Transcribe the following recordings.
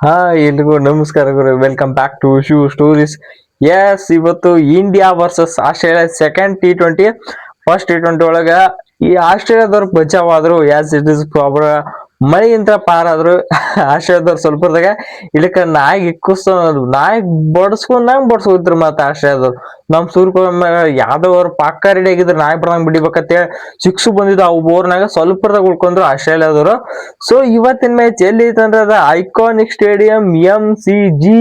ಹಾ ಎಲ್ರಿಗೂ ನಮಸ್ಕಾರ ಗುರು. Welcome back to shoe stories S ಇವತ್ತು India versus Australia second T twenty first T twenty ಒಳಗ ಈ ಆಸ್ಟ್ರೇಲಿಯಾದವ್ರು ಬಚಾವ್ ಆದ್ರು ಯಾಸ್ ಇಟ್ ಇಸ್ ಪ್ರಾಬ್ಲಮ್ ಮಳೆಯಿಂದ ಪಾರಾದ್ರು ಆಶ್ರಯದವ್ರು ಸ್ವಲ್ಪದಾಗ ಇಲ್ಲಿಕ ನಾಯಿ ಇಕ್ಕಿಸ್ತ ನಾಯಿ ಬಡ್ಸ್ಕೊಂಡಂಗ್ ಬಡ್ಸ್ಕೊತಿದ್ರು ಮತ್ತೆ ಆಶ್ರಯದವ್ರು ನಮ್ ಸೂರ್ಯ ಯಾವ್ದೋ ಅವ್ರ ಪಕ್ಕ ರೆಡಿ ಆಗಿದ್ರು, ನಾಯಿ ಬಡ್ದಂಗ್ ಬಿಡಿಬೇಕಂತೇಳಿ ಸಿಕ್ಸು ಬಂದಿದ್ದು ಅವು ಬೋರ್ನಾಗ ಸ್ವಲ್ಪದಾಗ ಉಳ್ಕೊಂಡ್ರು ಆಸ್ಟ್ರೇಲಿಯಾದವರು. ಸೊ ಇವತ್ತಿನ ಮ್ಯಾಚ್ ಎಲ್ಲಿ ಐತಂದ್ರೆ ಅದ iconic stadium M C G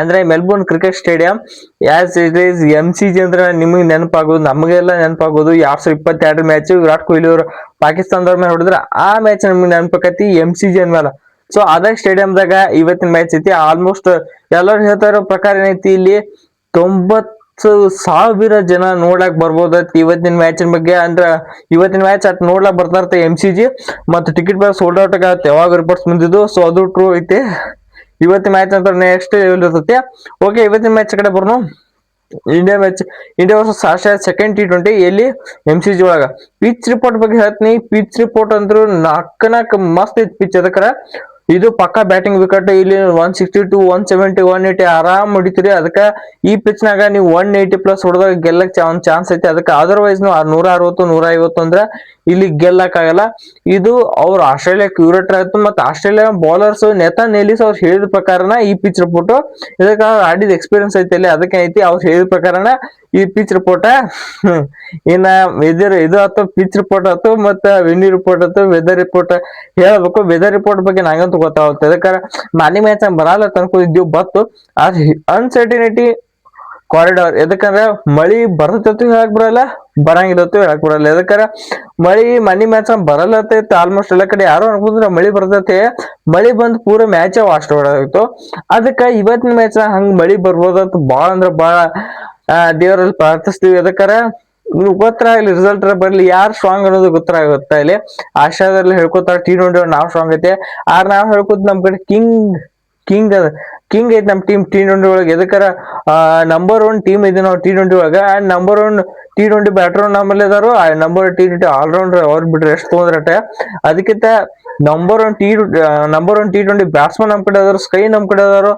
ಅಂದ್ರೆ Melbourne cricket stadium yes it is M C G ಅಂದ್ರೆ ನಿಮಗೆ ನೆನಪಾಗೋದು, ನಮಗೆಲ್ಲ ನೆನಪಾಗೋದು ಎರಡ್ ಸಾವಿರದ ಇಪ್ಪತ್ತೆರಡು ಮ್ಯಾಚ್ ವಿರಾಟ್ ಕೊಹ್ಲಿ ಅವರು ಪಾಕಿಸ್ತಾನದವ್ರ ಮೇಲೆ ಹೊಡೆದ್ರ ಆ ಮ್ಯಾಚ್ ನಮ್ಗೆ ನೆನಪಕತಿ ಎಂ ಸಿ ಜಿ ಅಂದ್ಮೇಲೆ ಸೊ ಅದೇ ಸ್ಟೇಡಿಯಂದಾಗ ಇವತ್ತಿನ ಮ್ಯಾಚ್ ಐತಿ ಆಲ್ಮೋಸ್ಟ್ ಎಲ್ಲರೂ ಹೇಳ್ತಾ ಪ್ರಕಾರ ಏನೈತಿ ಇಲ್ಲಿ ತೊಂಬತ್ತು ಸಾವಿರ ಜನ ನೋಡಕ್ ಬರ್ಬೋದೈತಿ ಇವತ್ತಿನ ಮ್ಯಾಚಿನ ಬಗ್ಗೆ. ಅಂದ್ರ ಇವತ್ತಿನ ಮ್ಯಾಚ್ ಅಟ್ ನೋಡ್ಲಾಕ್ ಬರ್ತಾ ಇರ್ತೆ ಎಂ ಸಿ ಜಿ ಮತ್ತು ಟಿಕೆಟ್ ಬೇರೆ ಸೋಲ್ಡ್ ಔಟ್ ಆಗತ್ತೆ, ಯಾವಾಗ ರಿಪೋರ್ಟ್ಸ್ ಬಂದಿದ್ದು. ಸೊ ಅದು ಟ್ರೂ ಐತಿ. ಇವತ್ತಿನ ಮ್ಯಾಚ್ ಅಂತ ನೆಕ್ಸ್ಟ್ ಇರ್ತೈತಿ ಓಕೆ ಇವತ್ತಿನ ಮ್ಯಾಚ್ ಕಡೆ burn India match India versus Australia second T twenty ಎಲ್ಲಿ? ಎಂ ಸಿ ಜಿ ಒಳಗ. ಪಿಚ್ ರಿಪೋರ್ಟ್ ಬಗ್ಗೆ ಹೇಳ್ತೀನಿ. ಪಿಚ್ ರಿಪೋರ್ಟ್ ಅಂದ್ರು ನಾಲ್ಕ ನಾಲ್ಕು ಮಸ್ತ್ ಐತಿ ಪಿಚ್ ಅದಕ್ಕರ ಇದು ಪಕ್ಕ ಬ್ಯಾಟಿಂಗ್ ವಿಕೆಟ್ ಇಲ್ಲಿ one sixty to one seventy one eighty ಆರಾಮ್ ಹೊಡಿತೀರಿ. ಅದಕ್ಕ ಈ ಪಿಚ್ ನಾಗ ನೀವು ಒನ್ ಏಯ್ಟಿ ಪ್ಲಸ್ ಹೊಡೆದಾಗ ಗೆಲ್ಲಕ್ಕೆ ಒಂದು ಚಾನ್ಸ್ ಐತಿ. ಅದಕ್ಕೆ ಅದರ್ವೈಸ್ ನೀವು ನೂರ ಅರವತ್ತು, ನೂರ ಐವತ್ತು ಅಂದ್ರೆ ಇಲ್ಲಿ ಗೆಲ್ಲಕ್ಕಾಗಲ್ಲ. ಇದು ಅವ್ರು ಆಸ್ಟ್ರೇಲಿಯಾ ಕ್ಯೂರೇಟರ್ ಆಯ್ತು ಮತ್ತೆ ಆಸ್ಟ್ರೇಲಿಯಾ ಬೌಲರ್ಸ್ ನೆತಾ ನೆಲಿಸ್ ಅವ್ರು ಹೇಳಿದ ಪ್ರಕಾರನ ಈ ಪಿಚ್ ರಿಪೋರ್ಟ್ ಇದಕ್ಕೆ ಆಡಿದ ಎಕ್ಸ್ಪೀರಿಯನ್ಸ್ ಐತಿ ಅಲ್ಲಿ ಅದಕ್ಕೆ ಐತಿ ಅವ್ರು ಹೇಳಿದ ಪ್ರಕಾರನ ಈ ಪಿಚ್ ರಿಪೋರ್ಟ್ ಇನ್ನ ವೆದರ್ ಇದು ಆತು ಪಿಚ್ ರಿಪೋರ್ಟ್ ಆತು ಮತ್ತೆ ವಿಂಡಿ ರಿಪೋರ್ಟ್ ಆತು ವೆದರ್ ರಿಪೋರ್ಟ್ ಹೇಳ್ಬೇಕು ವೆದರ್ ರಿಪೋರ್ಟ್ ಬಗ್ಗೆ ನಂಗಂತೂ ಗೊತ್ತಾಗುತ್ತೆ. ಅದಕ್ಕೆ ಮಾನಿ ಮ್ಯಾಚ್ ಬರಲ್ಲ ತನ್ಕೊಂಡಿದ್ದೀವಿ ಬತ್ತು ಅನ್ಸರ್ಟಿನಿಟಿ ಕಾರಿಡಾರ್ ಎದಕ್ಕಂದ್ರೆ ಮಳಿ ಬರ್ತೈತಿ ಹೇಳಕ್ ಬರಲ್ಲ ಬರಂಗಿರತ್ತೋ ಹೇಳಕ್ ಬರಲ್ಲ. ಎದಕ್ಕಾರ ಮಳಿ ಮನಿ ಮ್ಯಾಚ್ ಬರಲ್ಲ ಆಲ್ಮೋಸ್ಟ್ ಎಲ್ಲ ಕಡೆ. ಯಾರೋ ಅನ್ಕೊಂಡ್ರೆ ಮಳಿ ಬರ್ತೈತಿ. ಮಳಿ ಬಂದ್ ಪೂರ ಮ್ಯಾಚ್ ವಾಸ್ಟ್ ಹೊಡೋಗಿತ್ತು ಅದಕ್ಕ ಇವತ್ತಿನ ಮ್ಯಾಚ್ ಹಂಗ ಮಳಿ ಬರ್ಬೋದಂತ ಬಾಳ ಅಂದ್ರ ಬಾಳ ದೇವರಲ್ಲಿ ಪ್ರಾರ್ಥಿಸ್ತೀವಿ. ಎದಕ್ಕಾರ ಗೊತ್ತರ ಇಲ್ಲಿ ರಿಸಲ್ಟ್ ಬರ್ಲಿ, ಯಾರು ಸ್ಟ್ರಾಂಗ್ ಅನ್ನೋದು ಗೊತ್ತಾಗುತ್ತೆ ಇಲ್ಲಿ. ಆಶಾದಲ್ಲಿ ಹೇಳ್ಕೊತಾರ ಟಿ ಟ್ವೆಂಟಿ ನಾವ್ ಸ್ಟ್ರಾಂಗ್ ಐತೆ. ಆರ್ ನಾವ್ ಹೇಳ್ಕೊತ ನಮ್ ಕಡೆ ಕಿಂಗ್ ಕಿಂಗ್ ಕಿಂಗ್ ಐತಿ ನಮ್ಮ ಟೀಮ್ ಟಿ ಟ್ವೆಂಟಿ ಒಳಗೆ. ಎದಕ್ಕಾರ ನಂಬರ್ ಒನ್ ಟೀಮ್ ಇದೆ ನಾವು ಟಿ ಟ್ವೆಂಟಿ ಒಳಗೆ. And number one T twenty batter ನಮ್ಮಲ್ಲಿ ಆ ನಂಬರ್ ಟಿ ಟ್ವೆಂಟಿ ಆಲ್ರೌಂಡರ್ ಅವ್ರು ಬಿಟ್ರೆ ಎಷ್ಟು ತೊಗೊಂಡ್ರಟ? ಅದಕ್ಕಿಂತ number one T number one T twenty batsman ನಮ್ಮ ಕಡೆ ಅದಾರು ಸ್ಕೈ ನಮ್ಮ ಕಡೆ ಅದಾರು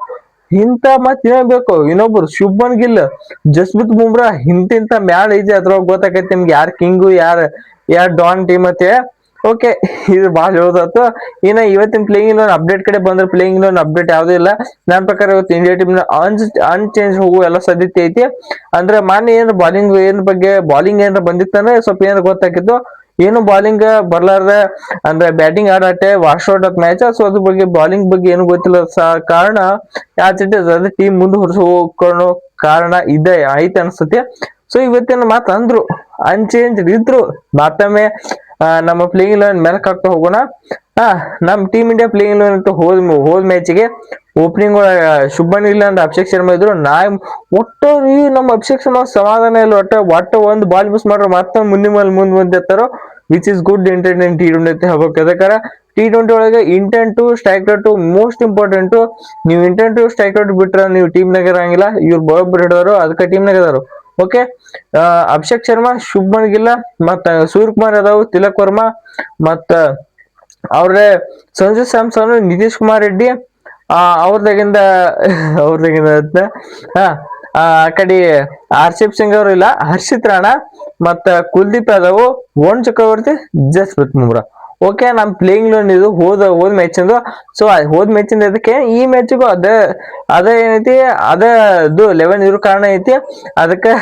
ಇಂತ ಮತ್ ಏನ್ ಬೇಕು? ಇನ್ನೊಬ್ರು ಶುಭನ್ ಗಿಲ್ ಜಸ್ಮಿತ್ ಬುಮ್ರಾ ಇಂತಿಂತ ಮ್ಯಾಲ ಐತಿ ಅದ್ರೊಳಗೆ ಗೊತ್ತಾಕೈತಿ ನಿಮ್ಗೆ ಯಾರ್ ಕಿಂಗು ಯಾರು, ಯಾರ್ ಡಾನ್ ಟೀಮ್ ಮತ್ತೆ ಓಕೆ ಇದು ಬಹಳ ಹೇಳೋದಾತು ಇನ್ನ ಇವತ್ತಿನ ಪ್ಲೇಯಿಂಗ್ ಲೋನ್ ಅಪ್ಡೇಟ್ ಕಡೆ ಬಂದ್ರೆ ಪ್ಲೇಯಿಂಗ್ ಇಲ್ಲೊಂದು ಅಪ್ಡೇಟ್ ಯಾವ್ದು ಇಲ್ಲ. ನನ್ನ ಪ್ರಕಾರ ಇವತ್ತು ಇಂಡಿಯಾ ಟೀಮ್ ಅನ್ ಅನ್ಚೇಂಜ್ ಹೋಗು ಎಲ್ಲ ಸಾಧ್ಯತೆ ಐತಿ. ಅಂದ್ರೆ ಮಾನ್ಯ ಏನು ಬಾಲಿಂಗ್ ಏನ್ ಬಗ್ಗೆ ಬಾಲಿಂಗ್ ಏನಾರ ಬಂದಿತ್ತಂದ್ರೆ ಸ್ವಲ್ಪ ಏನಾರ ಗೊತ್ತಾಕಿತ್ತು. ಏನು ಬಾಲಿಂಗ್ ಬರ್ಲಾರ್ದ, ಅಂದ್ರೆ ಬ್ಯಾಟಿಂಗ್ ಆಡಾಟೆ ವಾಶ್ ಔಟ್ ಮ್ಯಾಚ್ ಸೊ ಅದ್ರ ಬಗ್ಗೆ ಬಾಲಿಂಗ್ ಬಗ್ಗೆ ಏನು ಗೊತ್ತಿಲ್ಲ ಕಾರಣ ಯಾಚ್ ಅದೇ ಟೀಮ್ ಮುಂದೆ ಹೋಗ್ಕೊಳ್ಳೋ ಕಾರಣ ಇದೆ ಐತೆ ಅನ್ಸುತ್ತೆ. ಸೊ ಇವತ್ತಿನ ಮಾತಂದ್ರು ಅನ್ಚೇಂಜ್ ಇದ್ರು, ಮತ್ತೊಮ್ಮೆ ನಮ್ಮ ಪ್ಲೇಯಿಂಗ್ ಇಲೆವೆನ್ ಮೆಲಕ್ ಹಾಕ್ತಾ ಹೋಗೋಣ. ಹಾ ನಮ್ಮ ಟೀಮ್ ಇಂಡಿಯಾ ಪ್ಲೇಯಿಂಗ್ ಇಲೆವೆನ್ ಅಂತ ಹೋದ್ ಹೋದ್ ಮ್ಯಾಚಿಗೆ ಓಪನಿಂಗ್ ಶುಭನ್ ಇಲ್ಲ ಅಂದ್ರೆ ಅಭಿಷೇಕ್ ಶರ್ಮಾ ಇದ್ರು. ನಾ ಒಟ್ಟು ನಮ್ಮ ಅಭಿಷೇಕ್ ಶರ್ಮಾ ಸಮಾಧಾನ ಇಲ್ಲ, ಒಟ್ಟ, ಒಟ್ಟು ಒಂದು ಬಾಲ್ ಮಿಸ್ ಮಾಡ್ರೆ ಮತ್ತೆ ಮುಂದೆ ಮೇಲೆ ಮುಂದೆ ಮುಂದೆ which is good intent T twenty ಅಂತ ಹೇಳ್ಬೇಕು. ಅದಕ್ಕಾರ ಟಿ ಟ್ವೆಂಟಿ ಒಳಗೆ intent strike rate most important ನೀವು ಇಂಟೆಂಟು ಸ್ಟ್ರೈಕ್ ಔಟ್ ಬಿಟ್ರೆ ನೀವು ಟೀಮ್ನಾಗ ಇರಂಗಿಲ್ಲ, ಇವ್ರು ಬರೋಬ್ಬರು ಹಿಡಿದವರು ಅದಕ್ಕೆ ಟೀಮ್ನಾಗ ಅದಾರು ಓಕೆ ಅಭಿಷೇಕ್ ಶರ್ಮಾ, ಶುಭ್ಮನ್ ಗಿಲ್ಲ ಮತ್ತ ಸೂರ್ಯಕುಮಾರ್ ಯಾದವ್, ತಿಲಕ್ ವರ್ಮಾ, ಮತ್ತ ಅವ್ರೆ ಸಂಜು ಸ್ಯಾಮ್ಸನ್, ನಿತೀಶ್ ಕುಮಾರ್ ರೆಡ್ಡಿ, ಆ, ಅವ್ರದಾಗಿಂದ ಅವ್ರದಾಗಿಂದ ಆ ಕಡೆ ಹರ್ಷಿಪ್ ಸಿಂಗ್ ಅವರು ಇಲ್ಲ, ಹರ್ಷಿತ್ ರಾಣಾ, ಮತ್ತ, ಕುಲ್ದೀಪ್ ಯಾದವ್ ವರುಣ್ ಚಕ್ರವರ್ತಿ, ಜಸ್ಪ್ರೀತ್ ಬುಮ್ರಾ ಓಕೆ ನಮ್ ಪ್ಲೇಯಿಂಗ್ ಲೋನ್ ಇದು ಹೋದ, ಹೋದ್ ಮ್ಯಾಚ್ ಇಂದು. ಸೊ ಹೋದ್ ಮ್ಯಾಚ್ ಇಂದ ಅದಕ್ಕೆ ಈ ಮ್ಯಾಚಿಗೂ ಅದ ಅದ ಏನೈತಿ, ಅದ ಇದು ಲೆವೆನ್ ಇರೋ ಕಾರಣ ಐತಿ. ಅದಕ್ಕೆ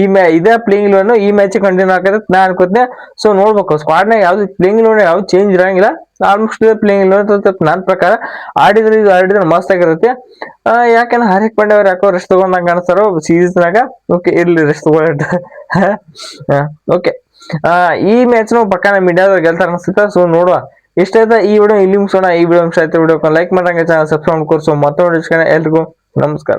ಈ ಮ್ಯಾ, ಇದ ಪ್ಲೇಯಿಂಗ್ ಲೋನ್ ಈ ಮ್ಯಾಚ್ ಕಂಟಿನ್ಯೂ ಆಗತ್ತೆ ನಾ ಅನ್ಕೋತೀನಿ. ಸೊ ನೋಡ್ಬೇಕು ಸ್ಕ್ವಾಡ್ನಾಗ ಯಾವ್ದು ಪ್ಲೇಯಿಂಗ್ ಲೋನ್ ಯಾವ್ದು ಚೇಂಜ್ ಇರಂಗಿಲ್ಲ. ಆಲ್ಮೋಸ್ಟ್ ಪ್ಲೇಯಿಂಗ್ ಲೋನ್ ನನ್ನ ಪ್ರಕಾರ. ಆಡಿದ್ರೆ ಇದು ಆಡಿದ್ರೆ ಮಸ್ತ್ ಆಗಿರುತ್ತೆ. ಯಾಕಂದ್ರೆ ಹಾರ್ದಿಕ್ ಪಾಂಡೆ ಅವ್ರು ಯಾಕೋ ರೆಸ್ಟ್ ತಗೊಂಡಂಗೆ ಕಾಣಿಸ್ತಾರೋ ಸೀರೀಸ್ನಾಗ ಓಕೆ ಇರ್ಲಿ ರೆಸ್ಟ್ ತಗೊಳ್ಳೋಣ ಓಕೆ ಈ ಮ್ಯಾಚ್ ನು ಪಕ್ಕ ನಮ್ಮ ಇಂಡಿಯಾದವ್ರು ಗೆಲ್ತಾರ ಅನ್ಸುತ್ತೆ. ಸೊ ನೋಡುವ. ಇಷ್ಟಾಯ್ತಾ ಈ ವಿಡಿಯೋ ಇಲ್ಲಿ ಮುಗಿಸೋಣ. ಈ ವಿಡಿಯೋ ಇಷ್ಟ ಆಯ್ತು ವಿಡಿಯೋ ಲೈಕ್ ಮಾಡಂಗೆ ಚಾನಲ್ ಸಬ್ಸ್ಕ್ರೈಬ್ ಮಾಡ್ಕೊರ್ಸೋ ಮತ್ತೊಂದು ಎಲ್ರಿಗೂ ನಮಸ್ಕಾರ.